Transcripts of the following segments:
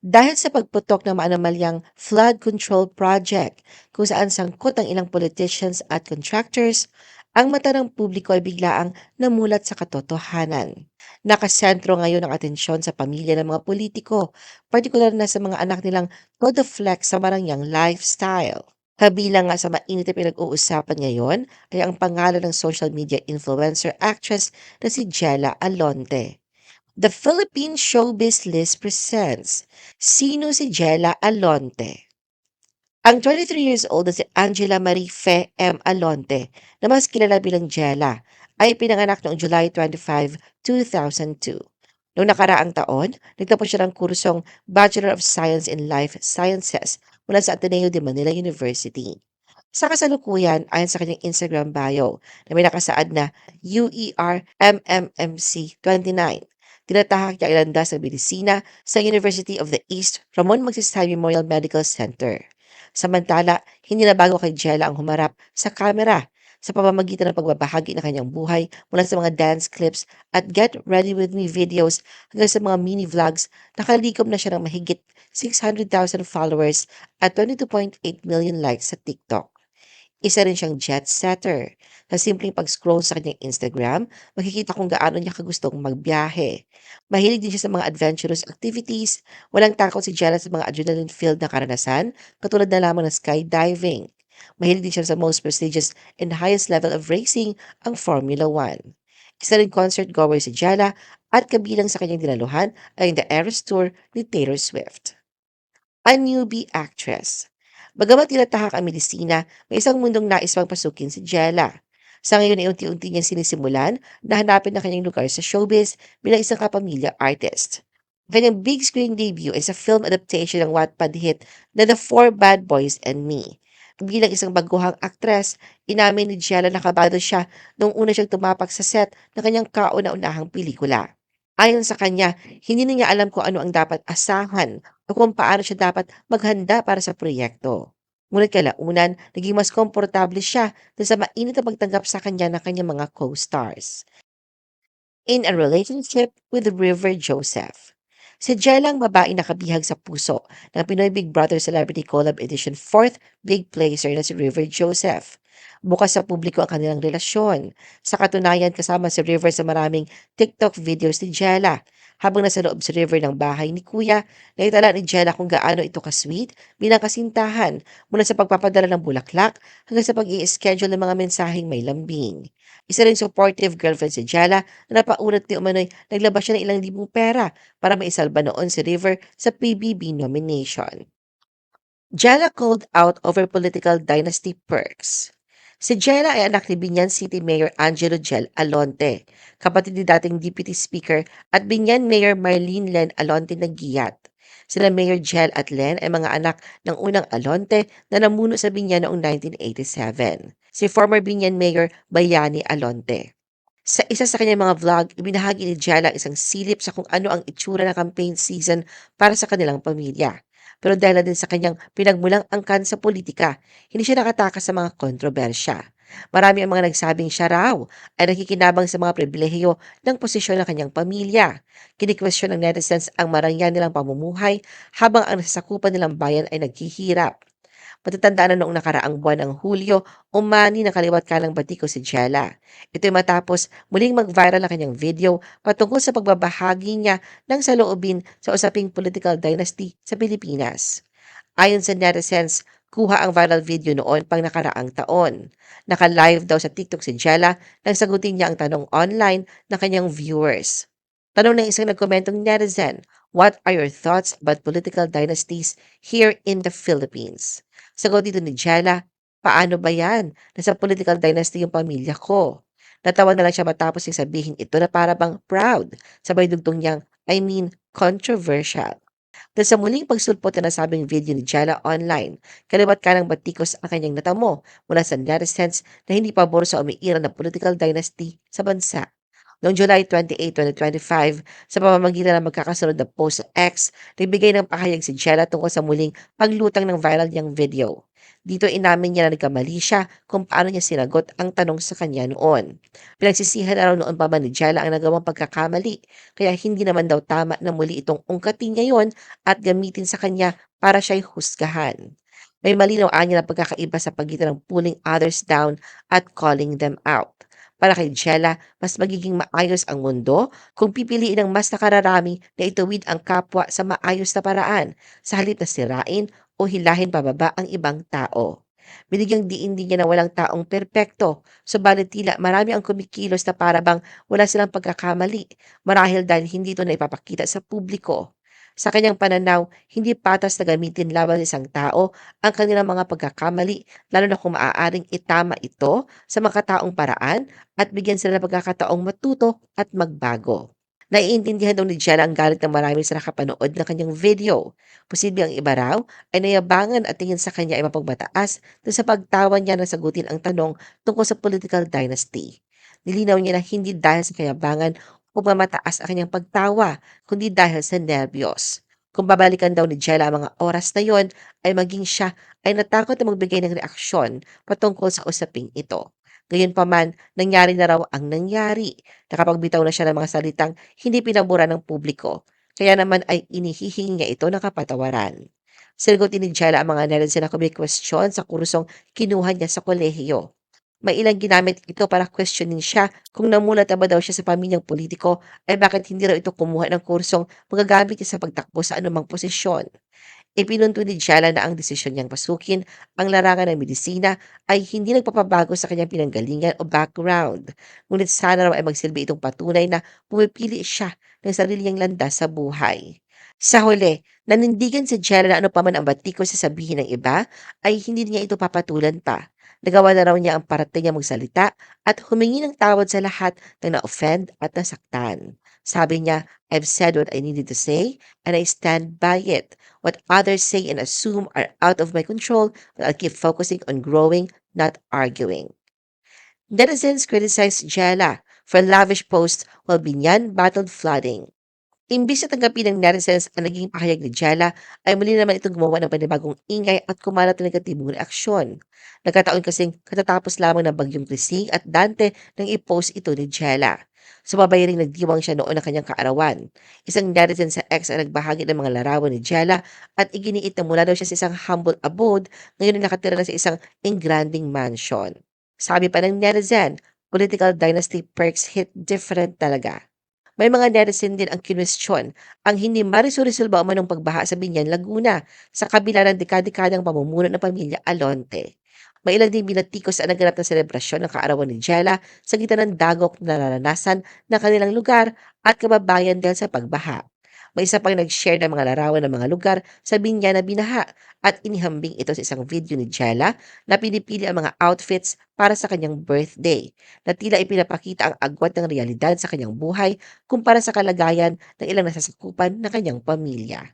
dahil sa pagputok ng maanamalyang flood control project kung saan sangkot ang ilang politicians at contractors, ang mata ng publiko ay biglaang namulat sa katotohanan. Nakasentro ngayon ang atensyon sa pamilya ng mga politiko, partikular na sa mga anak nilang todo flex sa marangyang lifestyle. Kabilang nga sa mainit na pinag-uusapan ngayon ay ang pangalan ng social media influencer actress na si Jella Alonte. The Philippine Showbiz List presents Sino si Jella Alonte? Ang 23 years old na si Angela Marie Fe M. Alonte, na mas kilala bilang Jella, ay pinanganak noong July 25, 2002. Noong nakaraang taon, nagtapos siya ng kursong Bachelor of Science in Life Sciences mula sa Ateneo de Manila University. Sa kasalukuyan, ayon sa kanyang Instagram bio, na may nakasaad na UER MMMC 29, tinatahak niya ilanda sa medisina sa University of the East Ramon Magsaysay Memorial Medical Center. Samantala, hindi na bago kay Jella ang humarap sa kamera sa pamamagitan ng pagbabahagi ng kanyang buhay mula sa mga dance clips at Get Ready With Me videos hanggang sa mga mini vlogs, nakalikom na siya ng mahigit 600,000 followers at 22.8 million likes sa TikTok. Isa rin siyang jet setter. Sa simpleng pag-scroll sa kanyang Instagram, makikita kung gaano niya kagustong magbiyahe. Mahilig din siya sa mga adventurous activities. Walang takot si Jella sa mga adrenaline-filled na karanasan, katulad na lamang ng skydiving. Mahilig din siya sa most prestigious and highest level of racing, ang Formula 1. Isa rin concert goer si Jella at kabilang sa kanyang dinaluhan ay The Eras Tour ni Taylor Swift. A newbie actress. Bagamat tinatahak ang medisina, may isang mundong nais pang pasukin si Jella. Sa ngayon ay unti-unti niyang sinisimulan na hanapin ang kanyang lugar sa showbiz bilang isang kapamilya artist. Ang kanyang big screen debut ay sa film adaptation ng Wattpad hit na The Four Bad Boys and Me. Bilang isang baguhang aktres, inamin ni Jella na kabado siya nung una siyang tumapak sa set ng kanyang kauna-unahang pelikula. Ayon sa kanya, hindi na niya alam kung ano ang dapat asahan o kung paano siya dapat maghanda para sa proyekto. Ngunit kalaunan, naging mas komportable siya dahil sa mainit na pagtanggap sa kanya ng kanyang mga co-stars. In a relationship with River Joseph. Si Jella ang babae na kabihag sa puso ng Pinoy Big Brother Celebrity Collab Edition 4th Big Placer na si River Joseph. Bukas sa publiko ang kanilang relasyon. Sa katunayan, kasama si River sa maraming TikTok videos ni Jella. Habang nasa loob si River ng bahay ni Kuya, naitala ni Jella kung gaano ito ka-sweet bilang kasintahan mula sa pagpapadala ng bulaklak hanggang sa pag schedule ng mga mensaheng may lambing. Isa ring supportive girlfriend si Jella na napaunat ni umano'y naglabas siya ng ilang libong pera para maisalba noon si River sa PBB nomination. Jella called out over political dynasty perks. Si Jella ay anak ni Binyan City Mayor Angelo Gel Alonte, kapatid ni dating Deputy Speaker at Binyan Mayor Marlene Len Alonte ng Giyat. Sila Mayor Gel at Len ay mga anak ng unang Alonte na namuno sa Binyan noong 1987. Si former Binyan Mayor Bayani Alonte. Sa isa sa kanyang mga vlog, ibinahagi ni Jella isang silip sa kung ano ang itsura ng campaign season para sa kanilang pamilya. Pero dahil din sa kanyang pinagmulang angkan sa politika, hindi siya nakatakas sa mga kontrobersya. Marami ang mga nagsabing siya raw ay nakikinabang sa mga pribilehiyo ng posisyon ng kanyang pamilya. Kinikwestiyon ng netizens ang marangyan nilang pamumuhay habang ang nasasakupan nilang bayan ay naghihirap. Matatandaan na noong nakaraang buwan ng Hulyo, umani ng kaliwat kalang batiko si Jella. Ito'y matapos muling mag-viral ang kanyang video patungkol sa pagbabahagi niya ng saloobin sa usaping political dynasty sa Pilipinas. Ayon sa netizens, kuha ang viral video noon pang nakaraang taon. Naka-live daw sa TikTok si Jella nang sagutin niya ang tanong online ng kanyang viewers. Tanong ng isang nagkomentong netizen, What are your thoughts about political dynasties here in the Philippines? Sagot dito ni Jella, paano ba yan? Nasa political dynasty yung pamilya ko. Natawa na lang siya matapos yung sabihin ito na para bang proud. Sabay dugtong niyang, I mean, controversial. Dahil sa muling pagsulpot na nasabing video ni Jella online, kaliwat ka ng batikos ang kanyang natamo mula sa netizens na hindi pabor sa umiiral na political dynasty sa bansa. Noong July 28, 2025, sa pamamagitan ng magkakasunod na post sa X, nagbigay ng pahayag si Jella tungkol sa muling paglutang ng viral niyang video. Dito inamin niya na nagkamali siya kung paano niya sinagot ang tanong sa kanya noon. Pinagsisihan na raw noon pa man ni Jella ang nagawang pagkakamali, kaya hindi naman daw tama na muli itong ungkatin ngayon at gamitin sa kanya para siya'y husgahan. May malinaw anya na pagkakaiba sa pagitan ng pulling others down at calling them out. Para kay Jella, mas magiging maayos ang mundo kung pipiliin ng mas nakararami na ituwid ang kapwa sa maayos na paraan sa halip na sirain o hilahin pababa ang ibang tao. Binigyang diin din niya na walang taong perpekto, subalit tila marami ang kumikilos na para bang wala silang pagkakamali marahil dahil hindi ito naipapakita sa publiko. Sa kanyang pananaw, hindi patas na gamitin laban sa isang tao ang kanilang mga pagkakamali lalo na kung maaaring itama ito sa makataong paraan at bigyan sila ng pagkakataong matuto at magbago. Naiintindihan daw ni Jella ang galit ng marami sa nakapanood ng kanyang video. Posible ang iba raw ay nayabangan at tingin sa kanya ay mapagmataas dun sa pagtawa niya na sagutin ang tanong tungkol sa political dynasty. Nilinaw niya na hindi dahil sa kayabangan o pagmamataas ang kanyang pagtawa, kundi dahil sa nerbiyos. Kung babalikan daw ni Jella ang mga oras na yon, ay maging siya ay natakot na magbigay ng reaksyon patungkol sa usaping ito. Gayunpaman, nangyari na raw ang nangyari. Nakapagbitaw na siya ng mga salitang hindi pinabura ng publiko. Kaya naman ay inihihingi niya ito ng kapatawaran. Sinagot ni Jella ang mga netizen na question sa kursong kinuha niya sa kolehiyo. May ilang ginamit ito para questionin siya kung namulat na ba daw siya sa pamilyang politiko ay bakit hindi raw ito kumuha ng kursong magagamit niya sa pagtakbo sa anumang posisyon. Ipinunto ni Jala na ang desisyon niyang pasukin ang larangan ng medisina ay hindi nagpapabago sa kanyang pinanggalingan o background. Ngunit sana raw ay magsilbi itong patunay na pumipili siya ng sarili niyang landas sa buhay. Sa huli, nanindigan si Jella na ano pa man ang batiko sa sabihin ng iba, ay hindi niya ito papatulan pa. Nagawa na raw niya ang parating niya magsalita at humingi ng tawad sa lahat na na-offend at nasaktan. Sabi niya, I've said what I needed to say and I stand by it. What others say and assume are out of my control, but I'll keep focusing on growing, not arguing. Netizens criticized Jella for lavish posts while Binyan battled flooding. Imbis na tanggapin ng netizens ang naging pahayag ni Jella, ay muli naman itong gumawa ng panibagong ingay at kumalat na negatibong reaksyon. Nagkataon kasing katatapos lamang ng bagyong Krising at Dante nang i-post ito ni Jella. Sumabay ring nagdiwang siya noon ng kanyang kaarawan. Isang netizen sa X ang nagbahagi ng mga larawan ni Jella at iginiit na mula daw siya sa isang humble abode, ngayon ay nakatira na sa isang engranding mansion. Sabi pa ng netizen, political dynasty perks hit different talaga. May mga netizen din ang kinwestiyon ang hindi marisul-resolba umanong pagbaha sa Binyan, Laguna sa kabila ng dekada-dekadang pamumuno ng pamilya Alonte. May ilan din binatikos sa naganap na selebrasyon ng kaarawan ni Jella sa gitna ng dagok na naranasan ng kanilang lugar at kababayan dahil sa pagbaha. May isa pang nag-share ng mga larawan ng mga lugar sa Binyan na binaha at inihambing ito sa isang video ni Jella na pinipili ang mga outfits para sa kanyang birthday na tila ipinapakita ang agwat ng realidad sa kanyang buhay kumpara sa kalagayan ng ilang nasasakupan ng kanyang pamilya.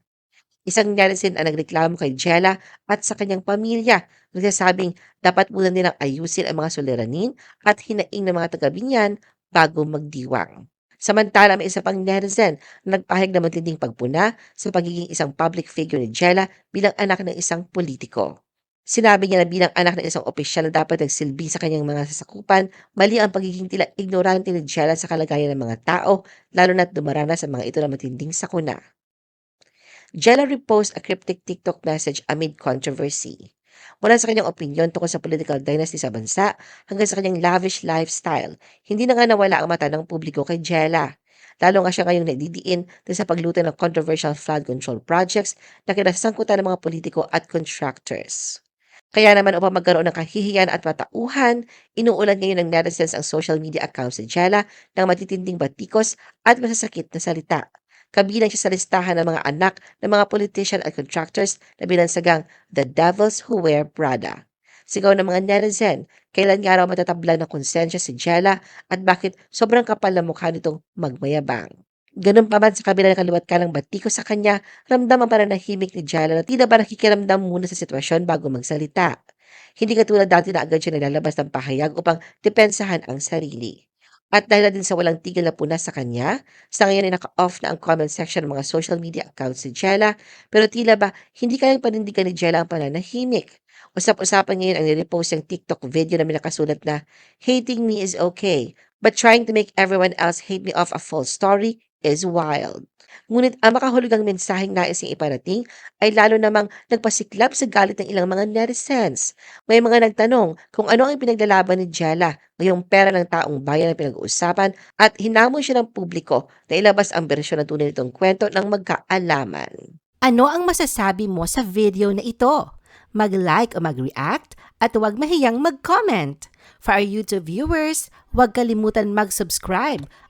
Isang netizen ang nagreklamo kay Jella at sa kanyang pamilya, nagsasabing dapat muna nilang ayusin ang mga suliranin at hinaing ng mga taga-Binyan bago magdiwang. Samantala, may isa pang netizen na nagpahayag ng matinding pagpuna sa pagiging isang public figure ni Jella bilang anak ng isang politiko. Sinabi niya na bilang anak ng isang opisyal na dapat nagsilbi sa kanyang mga sasakupan, mali ang pagiging tila ignorante ni Jella sa kalagayan ng mga tao, lalo na't dumaranas sa mga ito na matinding sakuna. Jella repost a cryptic TikTok message amid controversy. Mula sa kanyang opinyon tungkol sa political dynasty sa bansa hanggang sa kanyang lavish lifestyle, hindi na nga nawala ang mata ng publiko kay Jella. Lalo nga siya ngayong nadidiin sa pagluto ng controversial flood control projects na kinasangkutan ng mga politiko at contractors. Kaya naman upang magkaroon ng kahihiyan at matauhan, inuulan ngayon ng netizens ang social media accounts ni Jella ng matitinding batikos at masasakit na salita. Kabilang siya sa listahan ng mga anak ng mga politician at contractors na binansagang The Devils Who Wear Prada. Sigaw ng mga netizen, kailan nga raw matatablan ng konsensya si Jella at bakit sobrang kapal na mukha nitong magmayabang. Ganun pa man sa kabila ng kaliwat ka ng batiko sa kanya, ramdam ang pananahimik ni Jella na tila ba nakikiramdam muna sa sitwasyon bago magsalita. Hindi katulad dati na agad siya nilalabas ng pahayag upang depensahan ang sarili. At dahil na din sa walang tigil na puna sa kanya, sa ngayon ay naka-off na ang comment section ng mga social media accounts ni Jella, pero tila ba hindi kayang panindigan ni Jella ang pananahimik. Usap-usapan ngayon ang nirepost ng TikTok video na may nakasulat na, Hating me is okay, but trying to make everyone else hate me off a false story is wild. Ngunit ang makahulugang mensaheng nais niyang iparating ay lalo namang nagpasiklab sa galit ng ilang mga netizens. May mga nagtanong kung ano ang pinaglalaban ni Jella ngayong pera ng taong bayan ang pinag-uusapan at hinamon siya ng publiko na ilabas ang bersyon ng tunay nitong kwento ng magkaalaman. Ano ang masasabi mo sa video na ito? Mag-like o mag-react at huwag mahiyang mag-comment. For our YouTube viewers, huwag kalimutan mag-subscribe